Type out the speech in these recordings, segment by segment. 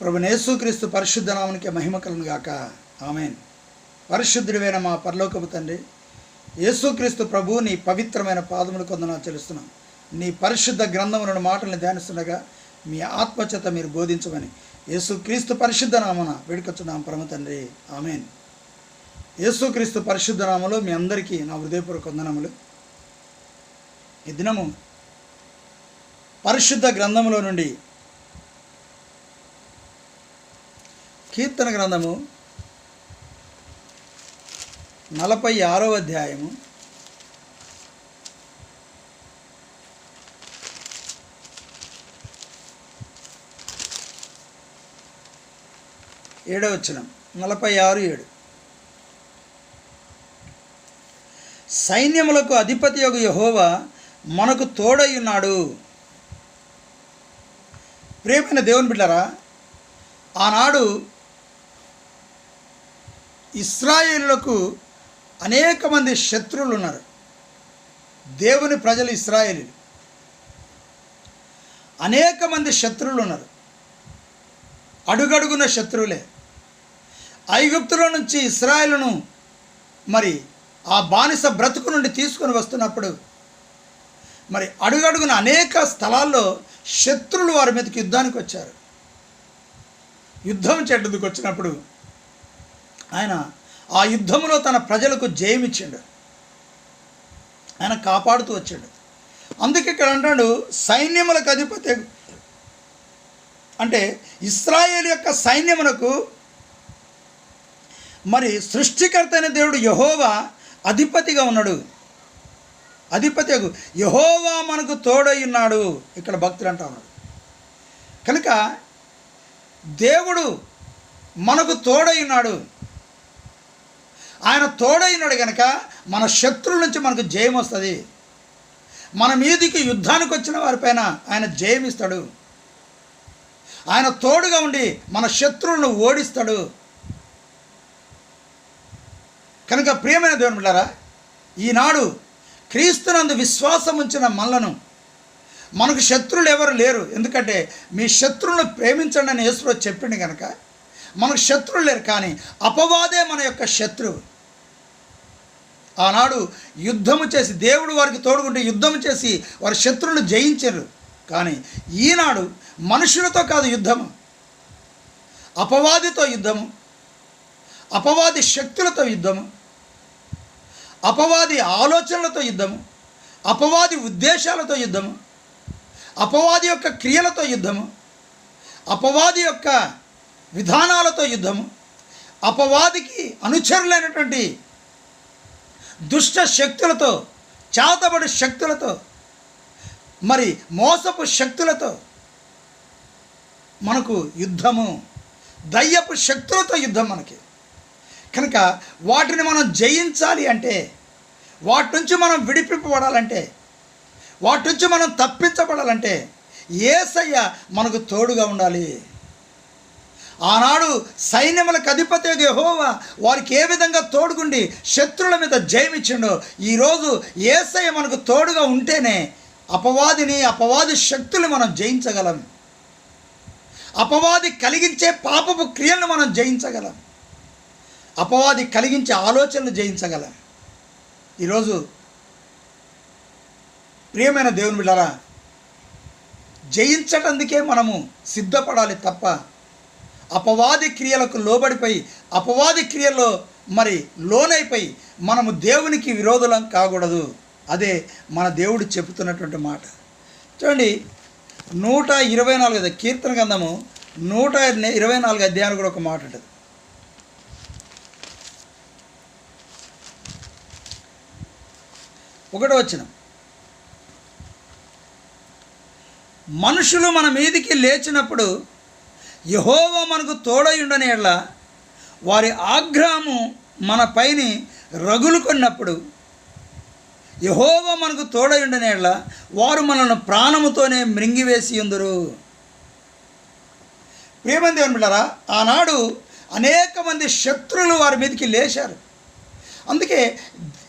ప్రభు నేసుక్రీస్తు పరిశుద్ధ నామునికి మహిమ కలను గాక. ఆమెన్. పరిశుద్ధుడివైన మా పరలోకపు తండ్రి యేసుక్రీస్తు ప్రభు నీ పవిత్రమైన పాదములు కొందన చెలుస్తున్నాం నీ పరిశుద్ధ గ్రంథములను మాటలను ధ్యానిస్తుండగా మీ ఆత్మచేత మీరు బోధించమని యేసుక్రీస్తు పరిశుద్ధ నామన వేడుకొచ్చున్నాం పరమ తండ్రి. ఆమెన్. యేసుక్రీస్తు పరిశుద్ధ నామలో మీ అందరికీ నా హృదయపూర్వక వందనములు. ఈ దినము పరిశుద్ధ గ్రంథములో నుండి కీర్తన గ్రంథము నలభై ఆరో అధ్యాయము. ఏడవ వచ్చిన నలభై ఆరు ఏడు. సైన్యములకు అధిపతి యొక్క యహోవా మనకు తోడై ఉన్నాడు. ప్రేమైన దేవుని బిడ్డరా ఆనాడు ఇస్రాయేలులకు అనేక మంది శత్రువులు ఉన్నారు. దేవుని ప్రజలు ఇస్రాయేలీలు. అనేక మంది శత్రువులు ఉన్నారు. అడుగడుగున శత్రువులే. ఐగుప్తులో నుంచి ఇస్రాయేల్ను మరి ఆ బానిస బ్రతుకు నుండి తీసుకొని వస్తున్నప్పుడు మరి అడుగడుగున అనేక స్థలాల్లో శత్రువులు వారి మీదకి యుద్ధానికి వచ్చారు. యుద్ధం చెడ్డదికి వచ్చినప్పుడు ఆయన ఆ యుద్ధంలో తన ప్రజలకు జయమిచ్చిండు. ఆయన కాపాడుతూ వచ్చాడు. అందుకే ఇక్కడ అంటాడు సైన్యములకు అధిపతి అంటే ఇస్రాయేల్ యొక్క సైన్యమునకు మరి సృష్టికర్త అయిన దేవుడు యహోవా అధిపతిగా ఉన్నాడు. అధిపతి యహోవా మనకు తోడై ఉన్నాడు. ఇక్కడ భక్తులు అంటా ఉన్నాడు కనుక దేవుడు మనకు తోడై ఉన్నాడు. ఆయన తోడైనడు గనక కనుక మన శత్రువుల నుంచి మనకు జయం వస్తుంది. మన మీదికి యుద్ధానికి వచ్చిన వారిపైన ఆయన జయమిస్తాడు ఆయన తోడుగా ఉండి మన శత్రువులను ఓడిస్తాడు. కనుక ప్రియమైన దేవుని బిడ్డారా ఈనాడు క్రీస్తునందు విశ్వాసం ఉంచిన మనలను మనకు శత్రువులు ఎవరు లేరు. ఎందుకంటే మీ శత్రువులను ప్రేమించండి అని యేసులో చెప్పింది కనుక మనకు శత్రువు లేరు కానీ అపవాదే మన యొక్క శత్రువు. ఆనాడు యుద్ధము చేసి దేవుడు వారికి తోడుకుంటే యుద్ధం చేసి వారి శత్రువులను జయించరు. కానీ ఈనాడు మనుషులతో కాదు యుద్ధము. అపవాదితో యుద్ధము. అపవాది శక్తులతో యుద్ధము. అపవాది ఆలోచనలతో యుద్ధము. అపవాది ఉద్దేశాలతో యుద్ధము. అపవాది యొక్క క్రియలతో యుద్ధము. అపవాది యొక్క విధానాలతో యుద్ధము అపవాదికి అనుచరులైనటువంటి దుష్ట శక్తులతో చాతబడి శక్తులతో మరి మోసపు శక్తులతో మనకు యుద్ధము దయ్యపు శక్తులతో యుద్ధం మనకి. కనుక వాటిని మనం జయించాలి అంటే వాటి నుంచి మనం విడిపింపబడాలంటే వాటి నుంచి మనం తప్పించబడాలంటే ఏసయ్య మనకు తోడుగా ఉండాలి. ఆనాడు సైన్యములకు అధిపతి యెహోవా వారికి ఏ విధంగా తోడుగుండి శత్రువుల మీద జయమిచ్చిండో ఈరోజు ఏసయ్య మనకు తోడుగా ఉంటేనే అపవాదిని అపవాది శక్తులు మనం జయించగలం. అపవాది కలిగించే పాపపు క్రియలను మనం జయించగలం. అపవాది కలిగించే ఆలోచనలు జయించగలం. ఈరోజు ప్రియమైన దేవుని బిడ్డారా జయించటందుకే మనము సిద్ధపడాలి తప్ప అపవాది క్రియలకు లోబడిపోయి అపవాది క్రియల్లో మరి లోనైపోయి మనము దేవునికి విరోధులం కాకూడదు. అదే మన దేవుడు చెబుతున్నటువంటి మాట. చూడండి నూట ఇరవై నాలుగు అదే కీర్తన గంధము నూట ఇరవై నాలుగు అధ్యాయాలు కూడా ఒక మాట ఉంటుంది. ఒకటో వచ్చిన మనుషులు మన మీదికి లేచినప్పుడు యహోవ మనకు తోడయుండని ఎడ్ల వారి ఆగ్రహము మన పైని రగులు కొన్నప్పుడు యహోవ మనకు తోడయుండని ఎడ్ల వారు మనల్ని ప్రాణముతోనే మృంగివేసి ఉందరు. ప్రియమందేవన్ బిళ్ళరా ఆనాడు అనేక మంది శత్రువులు వారి మీదకి లేచారు. అందుకే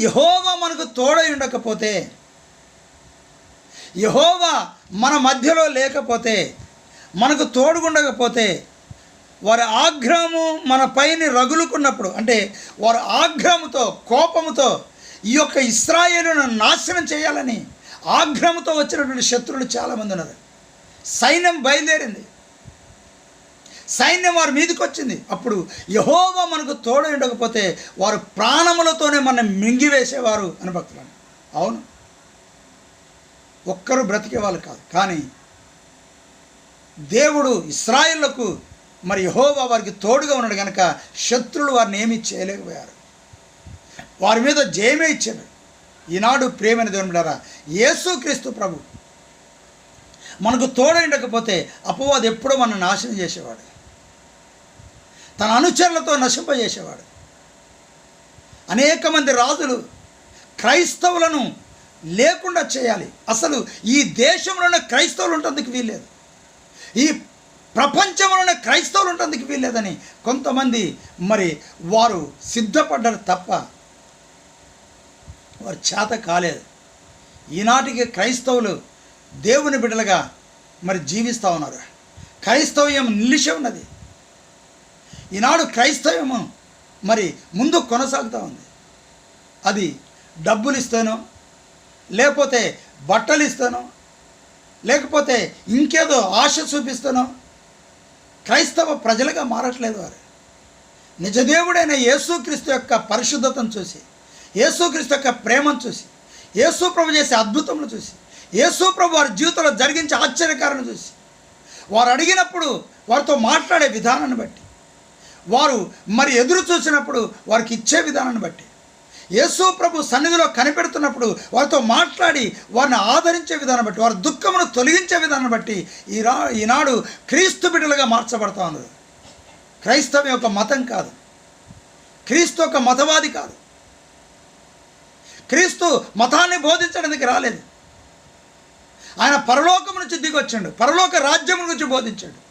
యహోవా మనకు తోడై ఉండకపోతే యహోవా మన మధ్యలో లేకపోతే మనకు తోడుగుండకపోతే వారి ఆగ్రహము మన పైన రగులుకున్నప్పుడు అంటే వారి ఆగ్రహముతో కోపముతో ఈ యొక్క ఇస్రాయేలును నాశనం చేయాలని ఆగ్రహంతో వచ్చినటువంటి శత్రువులు చాలామంది ఉన్నారు. సైన్యం బయలుదేరింది. సైన్యం వారి మీదకి వచ్చింది. అప్పుడు యహోవా మనకు తోడు ఉండకపోతే వారు ప్రాణములతోనే మనం మింగివేసేవారు అని భక్తులు అవును. ఒక్కరు బ్రతికే వాళ్ళు కాదు. కానీ దేవుడు ఇస్రాయిళ్ళకు మరి యహోవా వారికి తోడుగా ఉన్నాడు కనుక శత్రులు వారిని ఏమీ చేయలేకపోయారు. వారి మీద జయమే ఇచ్చాడు. ఈనాడు ప్రేమైన దేవుని యేసుక్రీస్తు ప్రభు మనకు తోడైండకపోతే అపవాది ఎప్పుడో మనం నాశనం చేసేవాడు. తన అనుచరులతో నశింపజేసేవాడు. అనేక మంది రాజులు క్రైస్తవులను లేకుండా చేయాలి. అసలు ఈ దేశంలోనే క్రైస్తవులు ఉంటందుకు వీల్లేదు. ఈ ప్రపంచంలోనే క్రైస్తవులు ఉంటందుకు వీల్లేదని కొంతమంది మరి వారు సిద్ధపడ్డారు తప్ప వారు చేత కాలేదు. ఈనాటికి క్రైస్తవులు దేవుని బిడ్డలుగా మరి జీవిస్తూ ఉన్నారు. క్రైస్తవ్యం నిలిచి ఉన్నది. ఈనాడు క్రైస్తవ్యము మరి ముందు కొనసాగుతూ ఉంది. అది డబ్బులు ఇస్తాను లేకపోతే బట్టలు ఇస్తాను లేకపోతే ఇంకేదో ఆశ చూపిస్తున్నాం? క్రైస్తవ ప్రజలుగా మారట్లేదు వారు. నిజదేవుడైన యేసుక్రీస్తు యొక్క పరిశుద్ధతను చూసి యేసుక్రీస్తు యొక్క ప్రేమను చూసి యేసు ప్రభు చేసే అద్భుతములు చూసి యేసు ప్రభు వారి జీవితంలో జరిగించే ఆశ్చర్యకాలను చూసి వారు అడిగినప్పుడు వారితో మాట్లాడే విధానాన్ని బట్టి వారు మరి ఎదురు చూసినప్పుడు వారికి ఇచ్చే విధానాన్ని బట్టి యేసు ప్రభు సన్నిధిలో కనిపెడుతున్నప్పుడు వారితో మాట్లాడి వారిని ఆదరించే విధానం బట్టి వారి దుఃఖమును తొలగించే విధానం బట్టి ఈరా ఈనాడు క్రీస్తు బిడ్డలుగా మార్చబడతా ఉన్నది. క్రైస్తవం యొక్క మతం కాదు. క్రీస్తు ఒక మతవాది కాదు. క్రీస్తు మతాన్ని బోధించడానికి రాలేదు. ఆయన పరలోకం నుంచి దిగొచ్చాడు. పరలోక రాజ్యం గురించి బోధించాడు.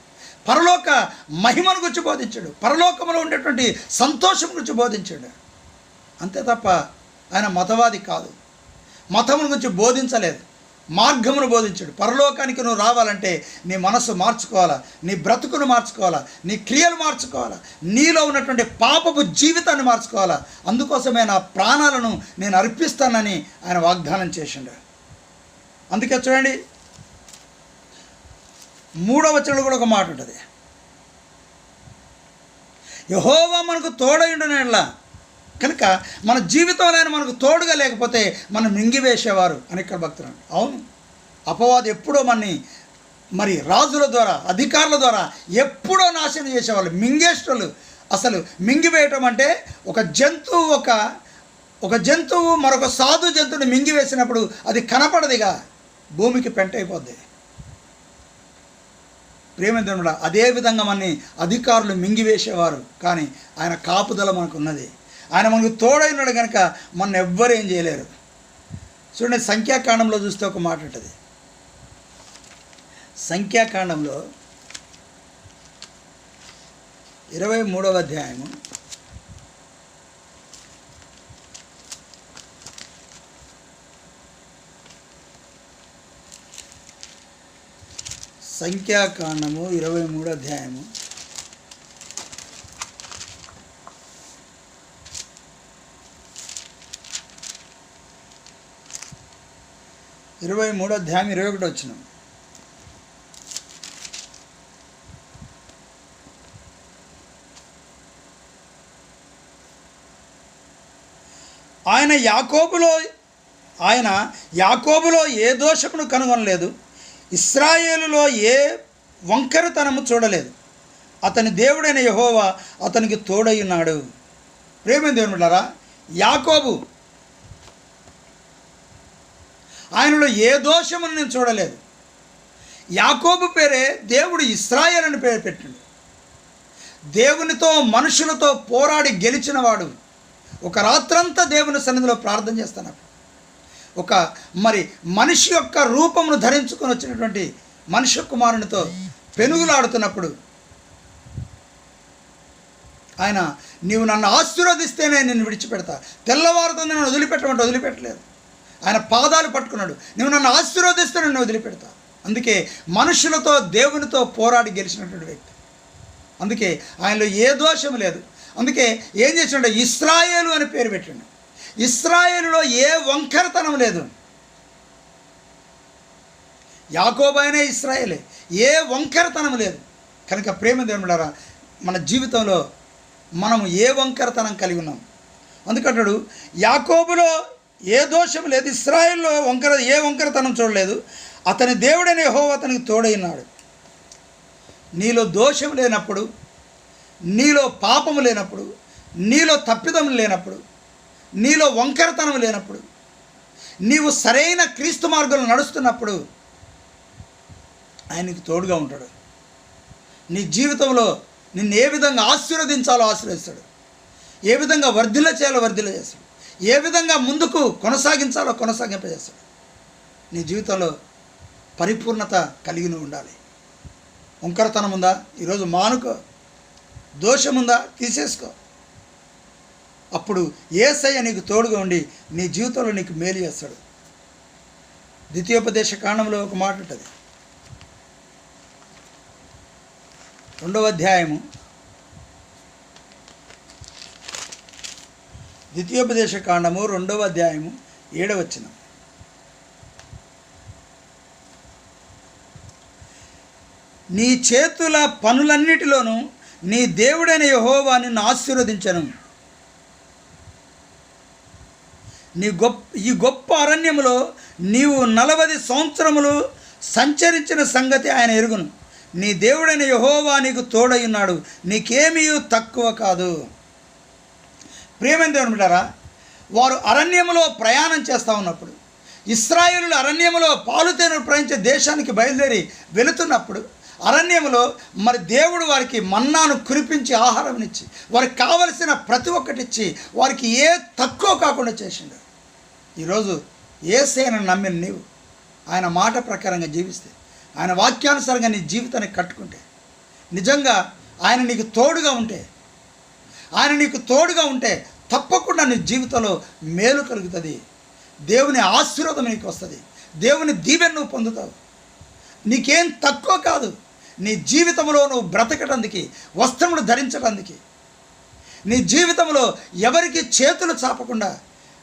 పరలోక మహిమను గురించి బోధించాడు. పరలోకంలో ఉండేటువంటి సంతోషం గురించి బోధించాడు. అంతే తప్ప ఆయన మతవాది కాదు. మతమును గురించి బోధించలేదు. మార్గమును బోధించాడు. పరలోకానికి నువ్వు రావాలంటే నీ మనస్సు మార్చుకోవాలా? నీ బ్రతుకును మార్చుకోవాలా? నీ క్రియలు మార్చుకోవాలా? నీలో ఉన్నటువంటి పాపపు జీవితాన్ని మార్చుకోవాలా? అందుకోసమే నా ప్రాణాలను నేను అర్పిస్తానని ఆయన వాగ్దానం చేసిండు. అందుకే చూడండి మూడవ చెడు కూడా ఒక మాట ఉంటుంది. యహోవా మనకు తోడైండునట్లా కనుక మన జీవితంలో మనకు తోడుగా లేకపోతే మనం మింగివేసేవారు అని ఇక్కడ భక్తులు అవును. అపవాది ఎప్పుడో మనని మరి రాజుల ద్వారా అధికారుల ద్వారా ఎప్పుడో నాశనం చేసేవాళ్ళు మింగేష్టలు అసలు మింగివేయటం అంటే ఒక జంతువు ఒక ఒక జంతువు మరొక సాధు జంతువుని మింగివేసినప్పుడు అది కనపడదిగా. భూమికి పెంట అయిపోద్ది. ప్రేమేంద్రుడ అదే విధంగా మనని అధికారులు మింగివేసేవారు. కానీ ఆయన కాపుదల మనకు ఉన్నది ఆయన మనకు తోడైనాడు కనుక మన ఎవ్వరు ఏం చేయలేరు. చూడండి సంఖ్యాకాండంలో చూస్తే ఒక మాట ఉంటుంది. సంఖ్యాకాండంలో ఇరవై మూడవ అధ్యాయము సంఖ్యాకాండము ఇరవై మూడు అధ్యాయము ఇరవై మూడో అధ్యాయం ఇరవై ఒకటి వచ్చిన ఆయన యాకోబులో ఆయన యాకోబులో ఏ దోషమును కనుగొనలేదు ఇస్రాయేలులో ఏ వంకరతనము చూడలేదు. అతని దేవుడైన యహోవా అతనికి తోడై ఉన్నాడు. ప్రేమ దేవుని యాకోబు ఆయనలో ఏ దోషమును నేను చూడలేదు. యాకోబు పేరే దేవుడు ఇస్రాయేల్ అని పేరు పెట్టిండు. దేవునితో మనుషులతో పోరాడి గెలిచినవాడు ఒక రాత్రంతా దేవుని సన్నిధిలో ప్రార్థన చేస్తాను ఒక మరి మనిషి యొక్క రూపమును ధరించుకొని వచ్చినటువంటి మనుష్య కుమారునితో పెనుగులాడుతున్నప్పుడు ఆయన నీవు నన్ను ఆశీర్వదిస్తేనే నేను విడిచిపెడతా. తెల్లవారుతో నన్ను వదిలిపెట్టమంటే వదిలిపెట్టలేదు. ఆయన పాదాలు పట్టుకున్నాడు. నువ్వు నన్ను ఆశీర్వదిస్తే నన్ను వదిలిపెడతా. అందుకే మనుషులతో దేవునితో పోరాడి గెలిచినటువంటి వ్యక్తి. అందుకే ఆయనలో ఏ దోషం లేదు. అందుకే ఏం చేసినాడు ఇస్రాయేలు అని పేరు పెట్టిండు. ఇస్రాయేలులో ఏ వంకరతనం లేదు. యాకోబైనే ఇస్రాయేలే. ఏ వంకరతనం లేదు. కనుక ప్రేమ దేవుడారా మన జీవితంలో మనము ఏ వంకరతనం కలిగి ఉన్నాం? అందుకంటాడు యాకోబులో ఏ దోషం లేదు. ఇస్రాయిల్లో వంకర ఏ వంకరతనం చూడలేదు. అతని దేవుడనే హో అతనికి తోడైనాడు. నీలో దోషం లేనప్పుడు నీలో పాపము లేనప్పుడు నీలో తప్పిదం లేనప్పుడు నీలో వంకరతనం లేనప్పుడు నీవు సరైన క్రీస్తు మార్గంలో నడుస్తున్నప్పుడు ఆయనకి తోడుగా ఉంటాడు. నీ జీవితంలో నిన్ను ఏ విధంగా ఆశీర్వదించాలో ఆశీర్వదిస్తాడు ఏ విధంగా వర్ధిల చేయాలో వర్ధిల చేస్తాడు ఏ విధంగా ముందుకు కొనసాగించాలో కొనసాగింపజేస్తాడు. నీ జీవితంలో పరిపూర్ణత కలిగి నువ్వు ఉండాలి. ఉంకరతనం ఉందా? ఈరోజు మానుకో. దోషం ఉందా? తీసేసుకో. అప్పుడు ఏసయ్య నీకు తోడుగా ఉండి నీ జీవితంలో నీకు మేలు చేస్తాడు. ద్వితీయోపదేశ కాండంలో ఒక మాట ఉంటుంది. రెండవ అధ్యాయము ద్వితీయోపదేశ కాండము రెండవ అధ్యాయము ఏడవచనం నీ చేతుల పనులన్నిటిలోనూ నీ దేవుడైన యహోవా నిన్ను ఆశీర్వదించను. నీ గొప్ప ఈ గొప్ప అరణ్యములో నీవు నలభై సంవత్సరములు సంచరించిన సంగతి ఆయన ఎరుగును. నీ దేవుడైన యహోవా నీకు ఉన్నాడు. నీకేమీ తక్కువ కాదు. ప్రియమైన దేవుని బిడ్డారా వారు అరణ్యములో ప్రయాణం చేస్తూ ఉన్నప్పుడు ఇస్రాయేలు అరణ్యములో పాలుతేను ప్రయించే దేశానికి బయలుదేరి వెళుతున్నప్పుడు అరణ్యములో మరి దేవుడు వారికి మన్నాను కురిపించి ఆహారం ఇచ్చి వారికి కావలసిన ప్రతి ఒక్కటి ఇచ్చి వారికి ఏ తక్కువ కాకుండా చేసిండు. ఈరోజు ఏసైన నమ్మిన నీవు ఆయన మాట ప్రకారంగా జీవిస్తే ఆయన వాక్యానుసారంగా నీ జీవితాన్ని కట్టుకుంటే నిజంగా ఆయన నీకు తోడుగా ఉంటే ఆయన నీకు తోడుగా ఉంటే తప్పకుండా నీ జీవితంలో మేలు కలుగుతుంది. దేవుని ఆశీర్వాదం నీకు వస్తుంది. దేవుని దీవెన నువ్వు పొందుతావు. నీకేం తక్కువ కాదు. నీ జీవితంలో నువ్వు బ్రతకడానికి వస్త్రములు ధరించడానికి. నీ జీవితంలో ఎవరికి చేతులు చాపకుండా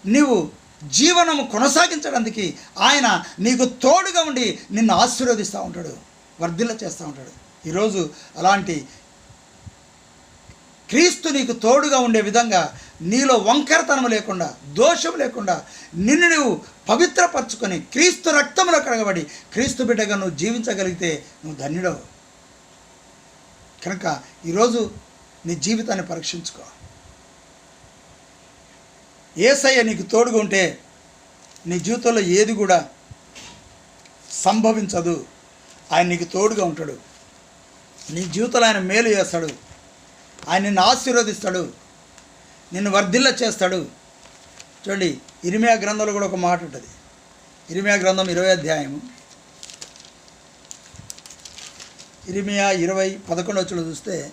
నీవు జీవనము కొనసాగించడానికి ఆయన నీకు తోడుగా ఉండి నిన్ను ఆశీర్వదిస్తూ ఉంటాడు. వర్ధిల్ల చేస్తూ ఉంటాడు. ఈరోజు అలాంటి క్రీస్తు నీకు తోడుగా ఉండే విధంగా నీలో వంకరతనం లేకుండా దోషం లేకుండా నిన్ను నువ్వు పవిత్రపరచుకొని క్రీస్తు రక్తంలో కడగబడి క్రీస్తు బిడ్డగా నువ్వు జీవించగలిగితే నువ్వు ధన్యుడవు. కనుక ఈరోజు నీ జీవితాన్ని పరీక్షించుకో. ఏసయ్య నీకు తోడుగా ఉంటే నీ జీవితంలో ఏది కూడా సంభవించదు. ఆయన నీకు తోడుగా ఉంటాడు. నీ జీవితంలో ఆయన మేలు చేస్తాడు. ఆయన నిన్ను ఆశీర్వదిస్తాడు. నిన్ను వర్ధిల్ల చేస్తాడు. చూడండి ఇరిమియా గ్రంథంలో కూడా ఒక మాట ఉంటుంది. ఇరిమియా గ్రంథం ఇరవై అధ్యాయము. ఇరిమియా ఇరవై పదకొండు వచ్చిన చూస్తే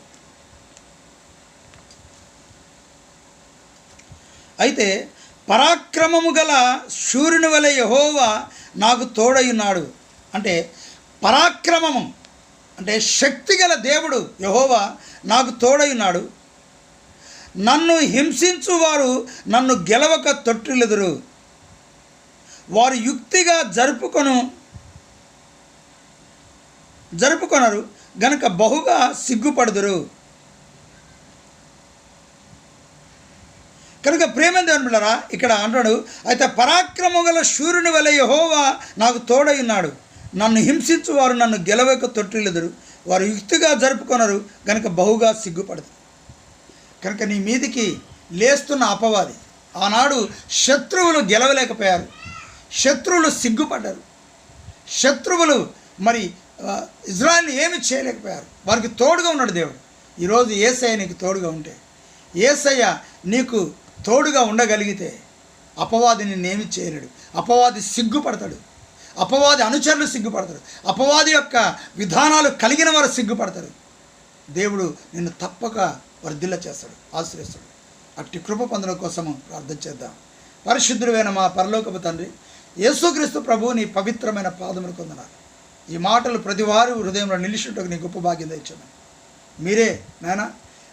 అయితే పరాక్రమము గల సూర్యుని వలె యహోవా నాకు తోడయున్నాడు. అంటే పరాక్రమము అంటే శక్తి గల దేవుడు యహోవా నాకు తోడయున్నాడు. నన్ను హింసించు వారు నన్ను గెలవక తొట్టిలెదురు. వారు యుక్తిగా జరుపుకొను జరుపుకొనరు గనుక బహుగా సిగ్గుపడుదురు. కనుక ప్రేమ దేవుని ఇక్కడ అంటాడు అయితే పరాక్రమం గల సూర్యుని వలె యహోవా నాకు తోడై ఉన్నాడు. నన్ను హింసించు వారు నన్ను గెలవక తొట్టిలెదురు. వారు యుక్తిగా జరుపుకొనరు గనుక బహుగా సిగ్గుపడదు కనుక నీ మీదికి లేస్తున్న అపవాది ఆనాడు శత్రువులు గెలవలేకపోయారు. శత్రువులు సిగ్గుపడ్డారు. శత్రువులు మరి ఆ, ఇజ్రాయల్ని ఏమి చేయలేకపోయారు. వారికి తోడుగా ఉన్నాడు దేవుడు. ఈరోజు ఏసయ్య నీకు తోడుగా ఉంటే ఏసయ్య నీకు తోడుగా ఉండగలిగితే అపవాది నిన్నేమి చేయలేడు. అపవాది సిగ్గుపడతాడు. అపవాది అనుచరులు సిగ్గుపడతాడు అపవాది యొక్క విధానాలు కలిగిన వారు సిగ్గుపడతారు. దేవుడు నిన్ను తప్పక వర్ధిల్ల చేస్తాడు ఆశ్రయిస్తాడు. అట్టి కృప పొందడం కోసము ప్రార్థన చేద్దాం. పరిశుద్ధుడైన మా పరలోకపు తండ్రి యేసుక్రీస్తు ప్రభువు నీ పవిత్రమైన పాదములు కొందనాలు ఈ మాటలు ప్రతివారు హృదయంలో నిలిచినట్టుకు నీ గొప్ప భాగ్యం తెచ్చాను మీరే నాయన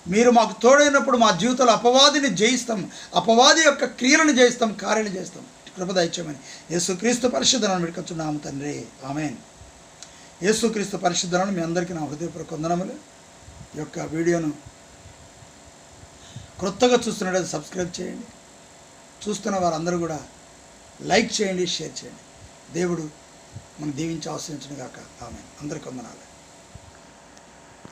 మీరు మాకు తోడైనప్పుడు మా జీవితంలో అపవాదిని జయిస్తాం అపవాది యొక్క క్రియలను జయిస్తాం కార్యాలు చేస్తాం కృపదైత్యమని యేసుక్రీస్తు పరిశుద్ధనను పెట్టుకొచ్చున్నాము తండ్రి. ఆమెన్. యేసుక్రీస్తు పరిశుద్ధనను మీ అందరికీ నా హృదయపూర్వక వందనములు. ఈ యొక్క వీడియోను క్రొత్తగా చూస్తున్నట్టు సబ్స్క్రైబ్ చేయండి. చూస్తున్న వారందరూ కూడా లైక్ చేయండి షేర్ చేయండి. దేవుడు మనం దీవించి ఆశ్రయించిన గాక. ఆమె అందరికీ వందనాలు.